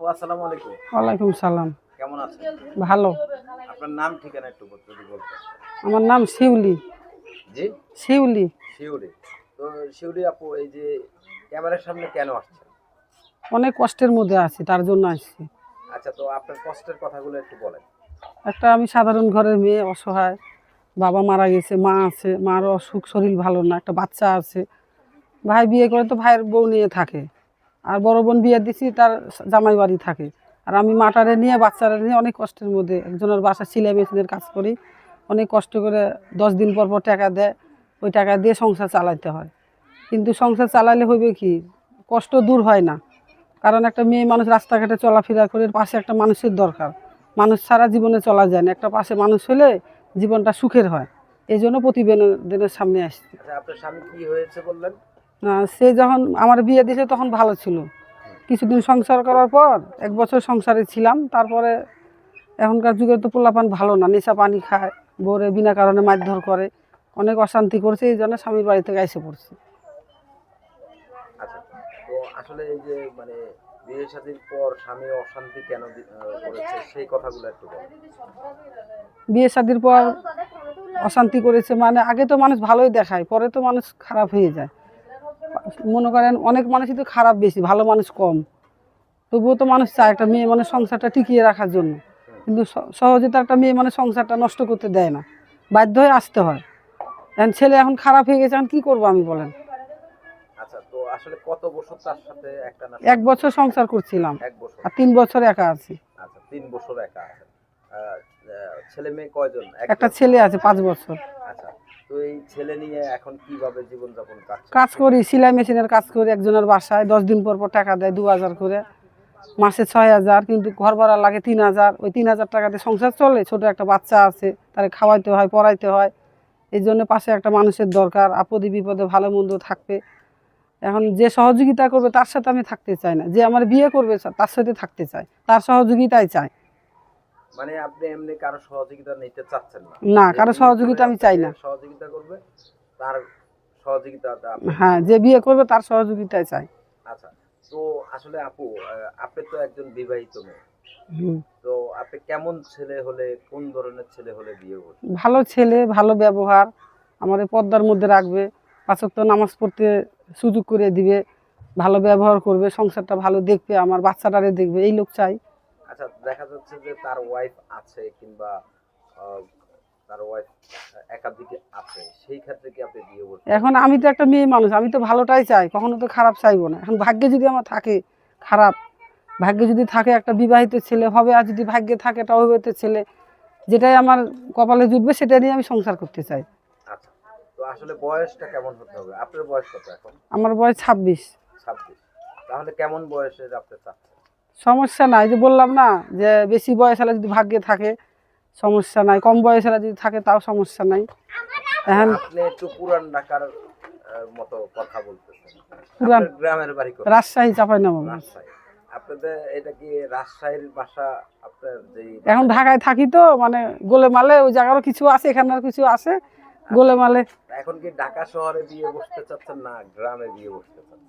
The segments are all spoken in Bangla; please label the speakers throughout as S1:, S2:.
S1: আপু আসসালামু আলাইকুম।
S2: ওয়ালাইকুম সালাম।
S1: কেমন আছেন?
S2: ভালো।
S1: আপনার নাম ঠিকানা একটু যদি বলতেন।
S2: আমার নাম শিউলি।
S1: জি?
S2: শিউলি।
S1: শিউলি। তো শিউলি আপু এই যে ক্যামেরার সামনে কেন আসছেন?
S2: অনেক কষ্টের মধ্যে আছি তার জন্য আসছি।
S1: আচ্ছা তো আপনার কষ্টের কথাগুলো একটু বলেন।
S2: একটা আমি সাধারণ ঘরের মেয়ে অসহায়। বাবা মারা গেছে মা আছে মার অসুখ শরীর ভালো না একটা বাচ্চা আছে। ভাই বিয়ে করে তো ভাইয়ের বউ নিয়ে থাকে। আর বড় বোন বিয়ে দিছি, তার জামাই বাড়ি থাকে। আর আমি মাটারে নিয়ে, বাচ্চারা নিয়ে অনেক কষ্টের মধ্যে একজনের বাসা সিলাই মেশিনের কাজ করি। অনেক কষ্ট করে দশ দিন পর পর টাকা দেয়, ওই টাকা দিয়ে সংসার চালাইতে হয়। কিন্তু সংসার চালাইলে হইবে কি? কষ্ট দূর হয় না। কারণ একটা মেয়ে মানুষ রাস্তাঘাটে চলাফেরা করে, পাশে একটা মানুষের দরকার। মানুষ সারা জীবনে চলা যায় না। একটা পাশে মানুষ হলে জীবনটা সুখের হয়। এই জন্য প্রতিবেদনের সামনে আসছি।
S1: আচ্ছা আপনার স্বামী কি হয়েছে বললেন?
S2: সে যখন আমার বিয়ে দিয়েছে তখন ভালো ছিল। কিছুদিন সংসার করার পর এক বছর সংসারে ছিলাম তারপরে এখনকার যুগে তো পোলাপান ভালো না নেশা পানি খায় বোরে বিনা কারণে মারধর করে অনেক অশান্তি করছে এই জন্য স্বামীর বাড়ি থেকে এসে পড়ছে।
S1: আচ্ছা আসলে এই যে মানে বিয়ে শাদীর পর স্বামী অশান্তি কেন করেছে সেই কথাগুলো একটু
S2: বিয়ে শাদির পর অশান্তি করেছে মানে আগে তো মানুষ ভালোই দেখায় পরে তো মানুষ খারাপ হয়ে যায়। মনে করেন অনেক মানুষই তো খারাপ বেশি ভালো মানুষ কম। তবুও তো মানুষ চায় একটা মেয়ে মানে সংসারটা টিকিয়ে রাখার জন্য। কিন্তু সহজে তো একটা মেয়ে মানে সংসারটা নষ্ট করতে দেয় না। বাধ্য হয়ে আসতে হয়। এখন ছেলে এখন খারাপ হয়ে গেছে এখন কী করব আমি বলেন?
S1: আচ্ছা তো আসলে কত বছর তার সাথে একটা
S2: এক বছর সংসার করছিলাম।
S1: এক বছর।
S2: আর তিন বছর একা আছি।
S1: আচ্ছা তিন বছর একা ছেলে মেয়ে কয়জন?
S2: একটা ছেলে আছে পাঁচ বছর।
S1: আচ্ছা
S2: কাজ করি, সেলাই মেশিনের কাজ করি একজনের বাসায়, দশ দিন পর পর টাকা দেয় দু হাজার করে। মাসে ছয় হাজার কিন্তু ঘর ভাড়া লাগে তিন হাজার ওই তিন হাজার টাকাতে সংসার চলে, ছোট একটা বাচ্চা আছে, তারে খাওয়াইতে হয়, পড়াইতে হয়। এই জন্য পাশে একটা মানুষের দরকার আপদে বিপদে ভালো মন্দ থাকবে। এখন যে সহযোগিতা করবে, তার সাথে আমি থাকতে চাই না। যে আমার বিয়ে করবে, তার সাথে থাকতে চাই। তার সহযোগিতাই চাই।
S1: মানে আপনি এমনি কারও সহযোগিতা নিতে চাচ্ছেন না।
S2: না কারও সহযোগিতা আমি চাই না।
S1: সহযোগিতা করবে তার সহযোগিতাটা
S2: হ্যাঁ যে বিয়ে করবে তার সহযোগিতাই চাই।
S1: আচ্ছা তো আসলে আপু আপনি তো একজন বিবাহিত মেয়ে। তো আপনি কেমন ছেলে হলে কোন ধরনের ছেলে হলে বিয়ে করবেন?
S2: ভালো ছেলে ভালো ব্যবহার আমার পর্দার মধ্যে রাখবে পাঁচক তো নামাজ পড়তে সুযোগ করে দিবে ভালো ব্যবহার করবে সংসারটা ভালো দেখবে আমার বাচ্চাটারে দেখবে এই লোক চাই।
S1: আচ্ছা দেখা যাচ্ছে যে তার ওয়াইফ আছে কিংবা তার ওয়াইফ একাধিকে আছে সেই ক্ষেত্রে কি আপনি বিয়ে করবেন
S2: এখন আমি তো একটা মেয়ে মানুষ আমি তো ভালোটাই চাই কখনো তো খারাপ চাইব না। এখন ভাগ্যে যদি আমার থাকে খারাপ। ভাগ্যে যদি থাকে একটা বিবাহিত ছেলে হবে আর যদি ভাগ্যে থাকে একটা অবিবাহিত ছেলে যেটাই আমার কপালে জুটবে সেটা নিয়ে আমি সংসার করতে চাই।
S1: আচ্ছা তো আসলে বয়সটা কেমন হতে হবে? আপনার বয়স কত এখন?
S2: আমার বয়স ছাব্বিশ।
S1: ছাব্বিশ। তাহলে কেমন বয়সে আপনি চাচ্ছেন?
S2: সমস্যা নাই। যে বললাম না যে বেশি বয়স হলে যদি ভাগ্যে থাকে সমস্যা নাই। কম বয়স হলে যদি থাকে তাও সমস্যা নাই। এখন
S1: একটু পুরান ঢাকার মতো কথা বলতেছেন।
S2: পুরান-
S1: গ্রামের বাড়ি?
S2: রাজশাহী চাপাই না
S1: রাজশাহী। আপনাদের এটা কি রাজশাহীর বাসা আপনার যেই
S2: এখন ঢাকায় থাকি তো মানে গোলে মালে ওই জায়গারও কিছু আছে এখানের কিছু আছে গোলে মালে
S1: এখন কি ঢাকা শহরে বিয়ে বসতে চাচ্ছেন না গ্রামে বিয়ে বসতে চাচ্ছেন?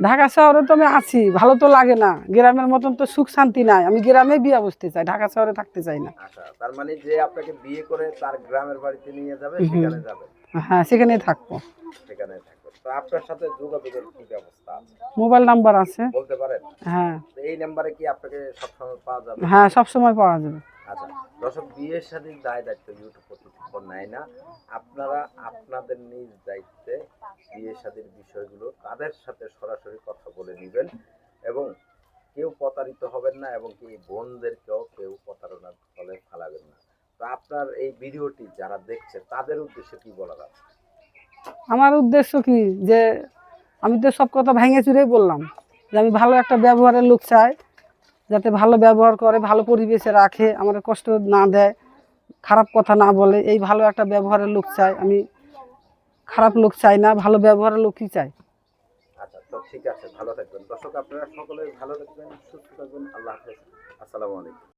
S2: ঢাকা শহরে তো আমি আছি ভালো তো লাগে না। গ্রামের মতন তো সুখ শান্তি নাই। আমি গ্রামে বিয়ে বসতে চাই ঢাকা শহরে থাকতে চাই না।
S1: আচ্ছা তার মানে যে আপনাকে বিয়ে করে তার গ্রামের বাড়িতে নিয়ে যাবে সেখানে যাবে?
S2: হ্যাঁ সেখানেই থাকব।
S1: সেখানে থাকবে। তো আপনার সাথে যোগাযোগের কি ব্যবস্থা আছে?
S2: মোবাইল নাম্বার আছে।
S1: বলতে পারেন?
S2: হ্যাঁ।
S1: এই নাম্বারে কি আপনাকে সবসময় পাওয়া যাবে?
S2: হ্যাঁ সব সময় পাওয়া যাবে।
S1: দর্শক, বিয়ের সাথে দায় দায়িত্ব ইউটিউব কর্তৃপক্ষ নেয় না। আপনারা আপনাদের নিজ দায়িত্বে বিয়ে শাদীর বিষয়গুলো তাদের সাথে সরাসরি কথা বলে নেবেন এবং কেউ প্রতারিত হবেন না এবং কি বোনদেরকেও কেউ প্রতারণার ফলে ফালাবেন না। তো আপনার এই ভিডিওটি যারা দেখছে, তাদের উদ্দেশ্যে কি বলার আছে?
S2: আমার উদ্দেশ্য কি? যে আমি তো সব কথা ভেঙে চুরেই বললাম যে আমি ভালো একটা ব্যবহারের লোক চাই। যাতে ভালো ব্যবহার করে, ভালো পরিবেশে রাখে আমাদের কষ্ট না দেয়, খারাপ কথা না বলে, এই ভালো একটা ব্যবহারের লোক চাই। আমি খারাপ লোক চাই না, ভালো ব্যবহারের লোকই চাই।
S1: আচ্ছা ঠিক আছে, ভালো থাকবেন। দর্শক, আপনারা সকলে ভালো থাকবেন, সুস্থ থাকবেন। আল্লাহ হাফেজ। আসসালামু আলাইকুম।